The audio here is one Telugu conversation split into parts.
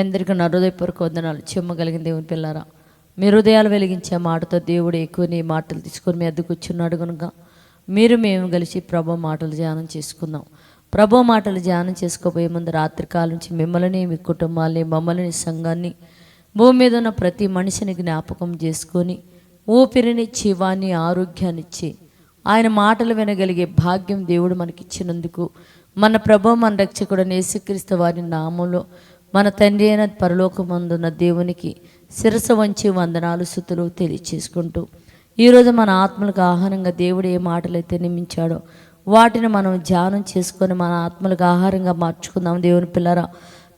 ఎందరికీ నా హృదయపూర్వక వందనాలు. చెమ్మగలిగిన దేవుని పిల్లారా మీ హృదయాలు వెలిగించే మాటతో దేవుడు ఎక్కువ నీ మాటలు తీసుకొని మీ అద్దెకు కనుక మీరు మేము కలిసి ప్రభు మాటలు ధ్యానం చేసుకుందాం. ప్రభు మాటలు ధ్యానం చేసుకోబోయే ముందు రాత్రికాల నుంచి మిమ్మల్ని మీ కుటుంబాన్ని మమ్మల్ని సంఘాన్ని భూమి మీద ఉన్న ప్రతి మనిషిని జ్ఞాపకం చేసుకొని ఊపిరిని జీవాన్ని ఆరోగ్యాన్ని ఇచ్చి ఆయన మాటలు వినగలిగే భాగ్యం దేవుడు మనకిచ్చినందుకు మన ప్రభు మన రక్షకుడు నేసుక్రీస్తు వారి నామంలో మన తండ్రి అయిన పరలోకమందున్న దేవునికి శిరస వంచి వందనాలు సుతులు తెలియచేసుకుంటూ ఈరోజు మన ఆత్మలకు ఆహారంగా దేవుడు ఏ మాటలైతే నియమించాడో వాటిని మనం ధ్యానం చేసుకొని మన ఆత్మలకు ఆహారంగా మార్చుకుందాం. దేవుని పిల్లరా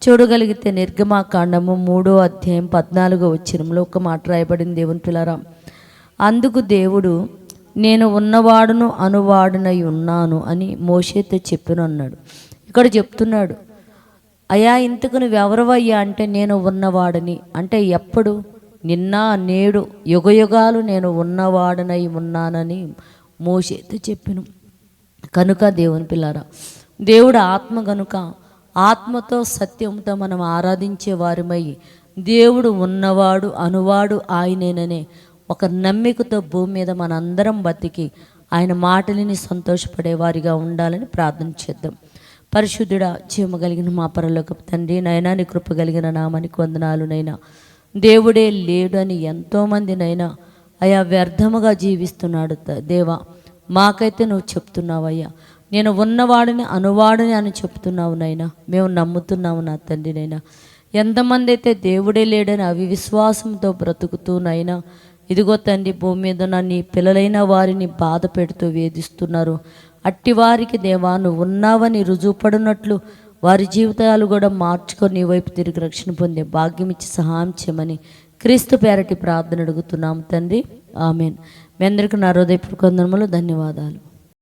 చూడగలిగితే నిర్గమాకాండము మూడో అధ్యాయం పద్నాలుగో వచ్చినంలో ఒక మాట రాయబడింది. దేవుని పిల్లరా అందుకు దేవుడు నేను ఉన్నవాడును అనువాడునై ఉన్నాను అని మోషేతో చెప్పిన అన్నాడు ఇక్కడ చెప్తున్నాడు అయ్యా ఇంతకు నువ్వు ఎవరవయ్యా అంటే నేను ఉన్నవాడని. అంటే ఎప్పుడు? నిన్న నేడు యుగయుగాలు నేను ఉన్నవాడనై ఉన్నానని మోసేతో చెప్పిను. కనుక దేవుని పిల్లారా దేవుడు ఆత్మ కనుక ఆత్మతో సత్యంతో మనం ఆరాధించే వారిమై దేవుడు ఉన్నవాడు అనువాడు ఆయనేననే ఒక నమ్మికతో భూమి మీద మనందరం బతికి ఆయన మాటలని సంతోషపడే వారిగా ఉండాలని ప్రార్థన చేద్దాం. పరిశుద్ధుడ జీవము కలిగిన మా పరలోక తండ్రి నైనా నీ కృప కలిగిన నామానికి వందనాలు నైనా. దేవుడే లేడు అని ఎంతోమంది నైనా అయా వ్యర్థముగా జీవిస్తున్నాడు దేవా. మాకైతే నువ్వు చెప్తున్నావయ్యా. నేను ఉన్నవాడిని అనువాడిని అని చెప్తున్నావు నైనా. మేము నమ్ముతున్నాము నా తండ్రి నైనా. ఎంతమంది అయితే దేవుడే లేడని అవివిశ్వాసంతో బ్రతుకుతూనైనా ఇదిగో తండ్రి భూమి మీద ఉన్న నీ పిల్లలైన వారిని బాధ పెడుతూ వేధిస్తున్నారు. అట్టివారికి దేవా నువ్వు ఉన్నావని రుజువుపడినట్లు వారి జీవితాలు కూడా మార్చుకొని నీ వైపు తిరిగి రక్షణ పొందే భాగ్యం ఇచ్చి సహాయం చేయమని క్రీస్తు పేరటి ప్రార్థన అడుగుతున్నాము తండ్రి. ఆమెన్. మీ అందరికీ నా హృదయపూర్వకందనములు ధన్యవాదాలు.